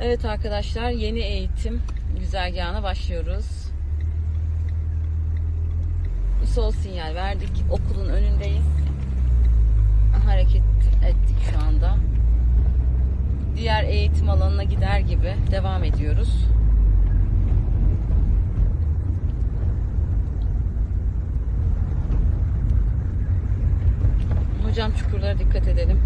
Evet arkadaşlar yeni eğitim güzergahına başlıyoruz. Sol sinyal verdik. Okulun önündeyiz. Hareket ettik şu anda. Diğer eğitim alanına gider gibi devam ediyoruz. Hocam çukurlara dikkat edelim.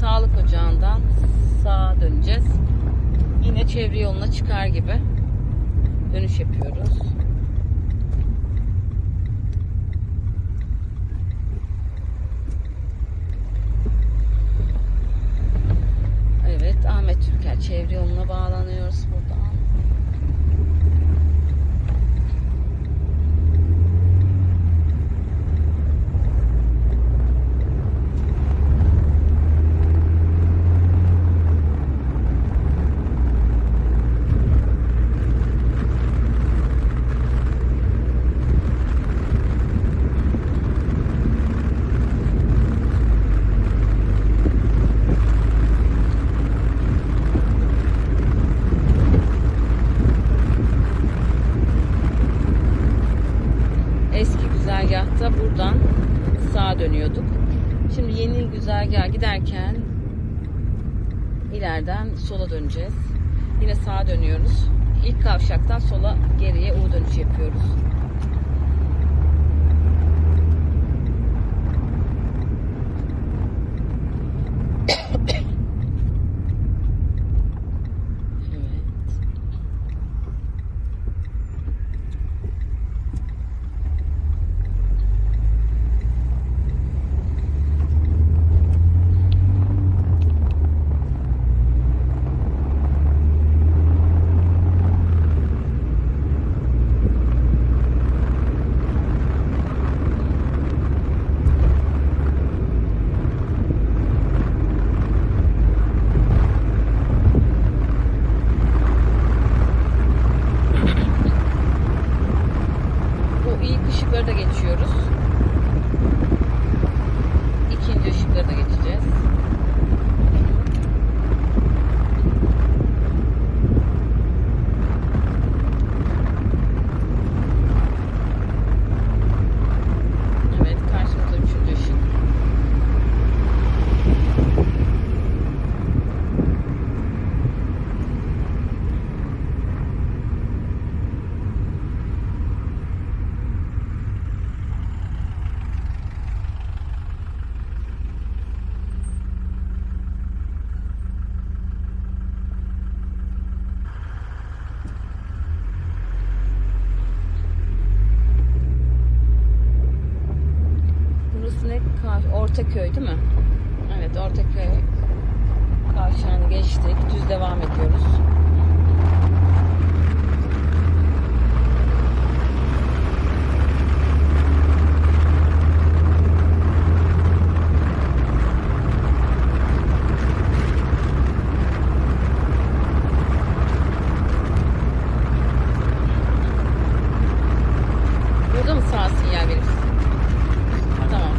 Sağlık ocağından sağa döneceğiz. Yine çevre yoluna çıkar gibi dönüş yapıyoruz. Evet Ahmet Türker çevre yoluna bağlanıyoruz buradan. Eski güzergahta buradan sağa dönüyorduk. Şimdi yeni güzergaha giderken ileriden sola döneceğiz. Yine sağa dönüyoruz. İlk kavşaktan sola geriye U dönüş yapıyoruz. Evet. Bu ilk ışıkları da geçiyoruz. İkinci ışıkları da geçeceğiz. Evet, karşımızda üçüncü ışık. Burası ne? Kar- Ortaköy değil mi? Evet Ortaköy kavşağını geçtik. Düz devam ediyoruz. Burada mı sağ sinyal verirsin? Tamam.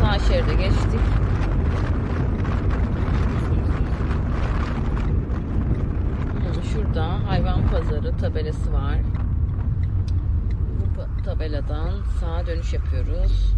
Sağ şeride geçtik. Hı, Şurada hayvan pazarı tabelası var. Bu tabeladan sağa dönüş yapıyoruz.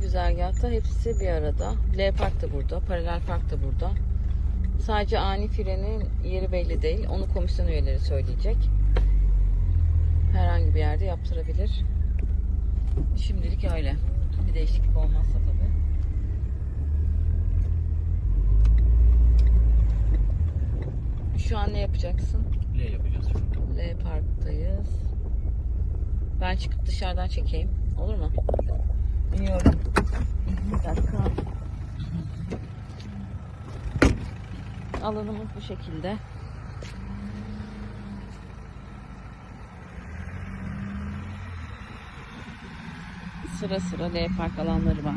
Güzergahta hepsi bir arada. L Park da burada, paralel park da burada. Sadece ani frenin yeri belli değil. Onu komisyon üyeleri söyleyecek. Herhangi bir yerde yaptırabilir. Şimdilik öyle. Bir değişiklik olmazsa tabii. Şu an ne yapacaksın? L yapacağız şimdi. L Park'tayız. Ben çıkıp dışarıdan çekeyim. Olur mu? İniyorum. Bir dakika. Alanımız bu şekilde. Sıra sıra L Park alanları var.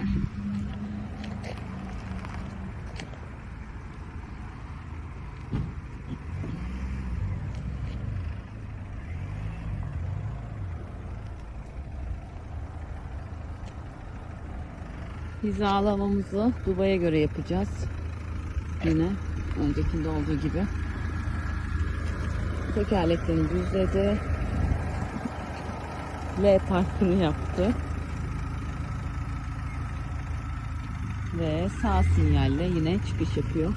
Hizalamamızı Dubai'ye göre yapacağız. Yine öncekinde olduğu gibi. Tekerleklerini düzledi. L parkını yaptı. Ve sağ sinyalle yine çıkış yapıyor.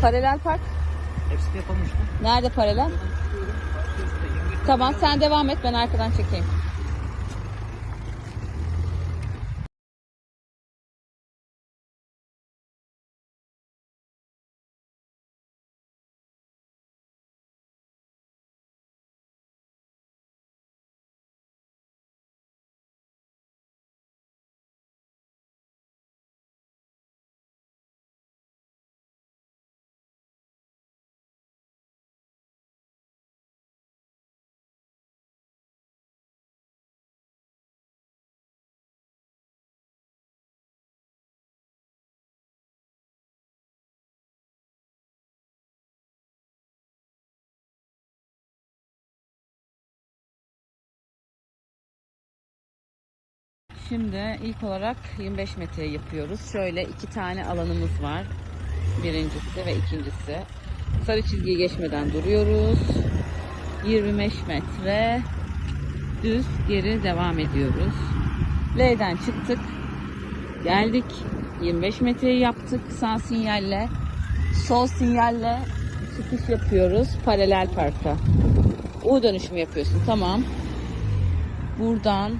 Paralel park. Hepsini yapılmıştı. Nerede paralel? Tamam sen devam et ben arkadan çekeyim. Şimdi ilk olarak 25 metre yapıyoruz. Şöyle iki tane alanımız var. Birincisi ve ikincisi. Sarı çizgiyi geçmeden duruyoruz. 25 metre düz geri devam ediyoruz. L'den çıktık. Geldik. 25 metreyi yaptık sağ sinyalle. Sol sinyalle çıkış yapıyoruz paralel parka. U dönüşümü yapıyorsun. Tamam. Buradan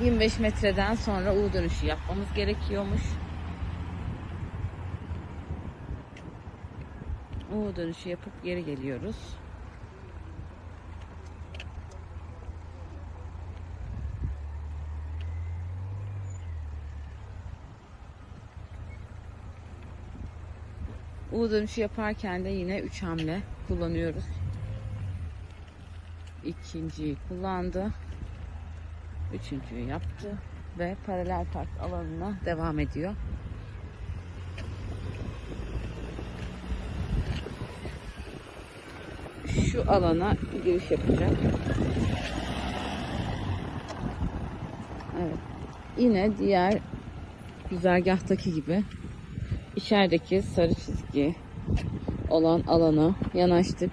25 metreden sonra U dönüşü yapmamız gerekiyormuş. U dönüşü yapıp geri geliyoruz. U dönüşü yaparken de yine 3 hamle kullanıyoruz. İkinciyi kullandı. Üçüncüyü yaptı ve paralel park alanına devam ediyor. Şu alana giriş yapacak. Evet. Yine diğer güzergahtaki gibi içerideki sarı çizgi olan alana yanaştık.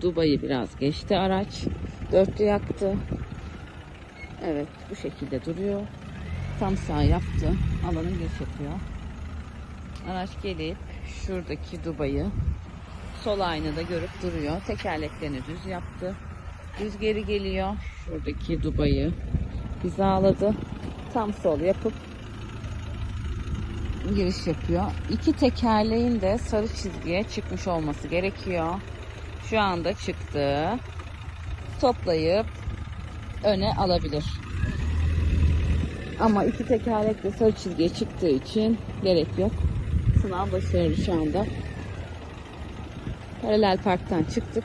Dubai'yi biraz geçti araç. Dörtlü yaktı. Evet bu şekilde duruyor. Tam sağ yaptı. Alanın giriş yapıyor. Araç gelip şuradaki dubayı sol aynada görüp duruyor. Tekerleklerini düz yaptı. Düz geri geliyor. Şuradaki dubayı hizaladı. Tam sol yapıp giriş yapıyor. İki tekerleğin de sarı çizgiye çıkmış olması gerekiyor. Şu anda çıktı. Toplayıp öne alabilir. Ama iki tekerlek de sarı çizgiye çıktığı için gerek yok. Sınav başarılı şu anda. Paralel parktan çıktık.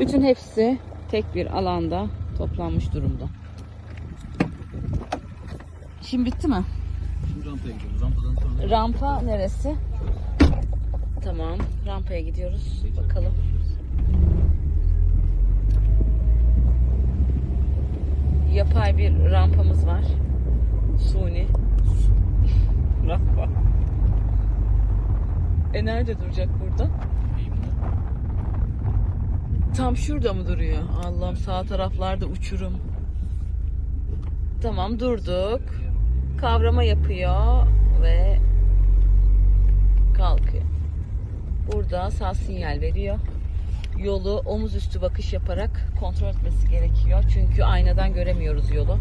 Bütün hepsi tek bir alanda toplanmış durumda. Şimdi bitti mi? Şimdi rampaya gidiyoruz. Rampadan sonra Rampa neresi? Tamam. Rampaya gidiyoruz. Bakalım. Yapay bir rampamız var. Suni. Rampa. E nerede duracak burada? Tam şurada mı duruyor? Allah'ım sağ taraflarda uçurum. Tamam durduk. Kavrama yapıyor ve kalkıyor. Burada sağ sinyal veriyor. Yolu omuz üstü bakış yaparak kontrol etmesi gerekiyor. Çünkü aynadan göremiyoruz yolu.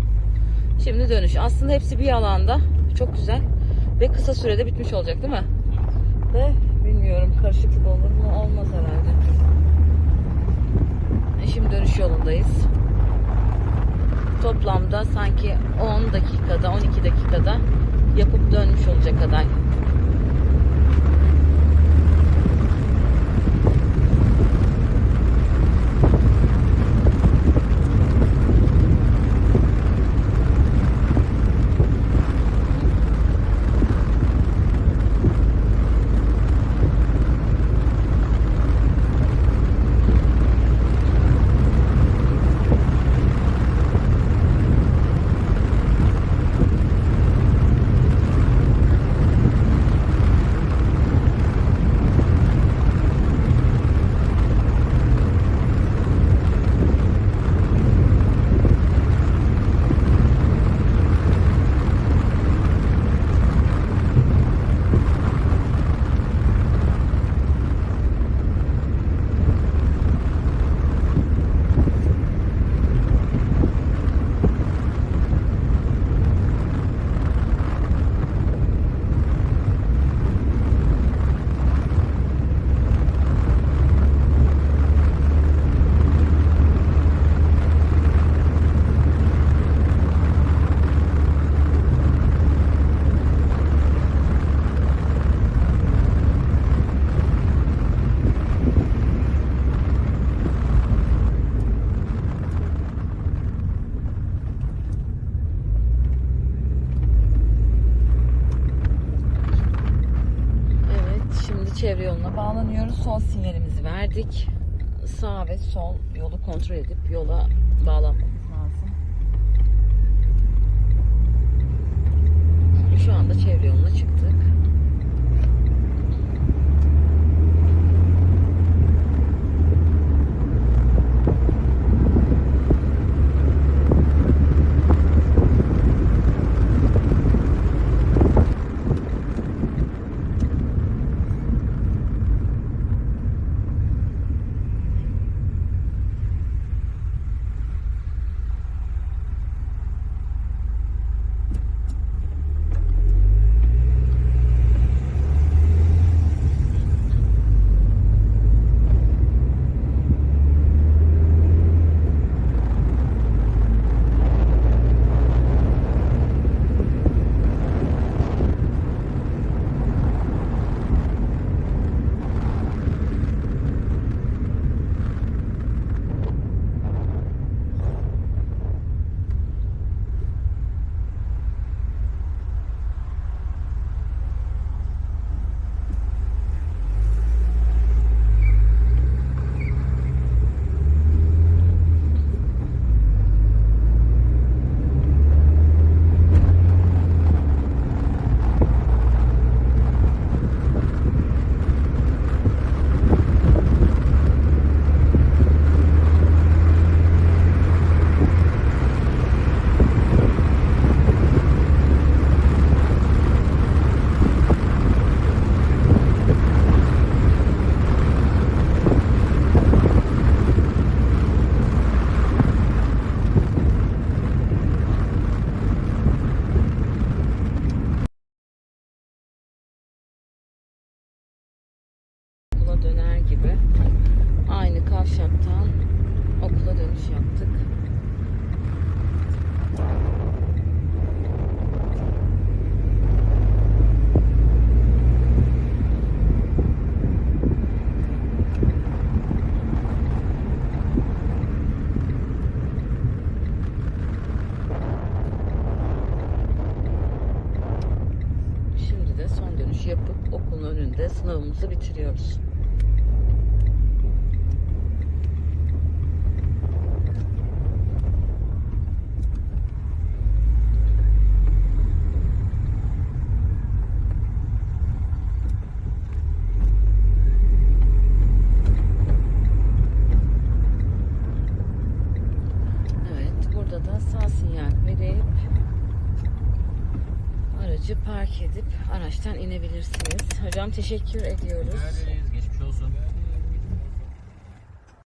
Şimdi dönüş. Aslında hepsi bir alanda. Çok güzel. Ve kısa sürede bitmiş olacak değil mi? De bilmiyorum karışıklık olur mu? Olmaz herhalde. E, Şimdi dönüş yolundayız. Toplamda sanki 10 dakikada, 12 dakikada yapıp dönmüş olacak aday. Evet, şimdi çevre yoluna bağlanıyoruz. Sol sinyalimizi verdik. Sağ ve sol yolu kontrol edip yola bağlanmamız lazım. Şu anda çevre yoluna çıktık. Döner gibi aynı kavşaktan okula dönüş yaptık. Sınavımızı bitiriyoruz. Burada da sağ sinyal verip aracı park edip araçtan inebilirsiniz. Hocam teşekkür ediyoruz.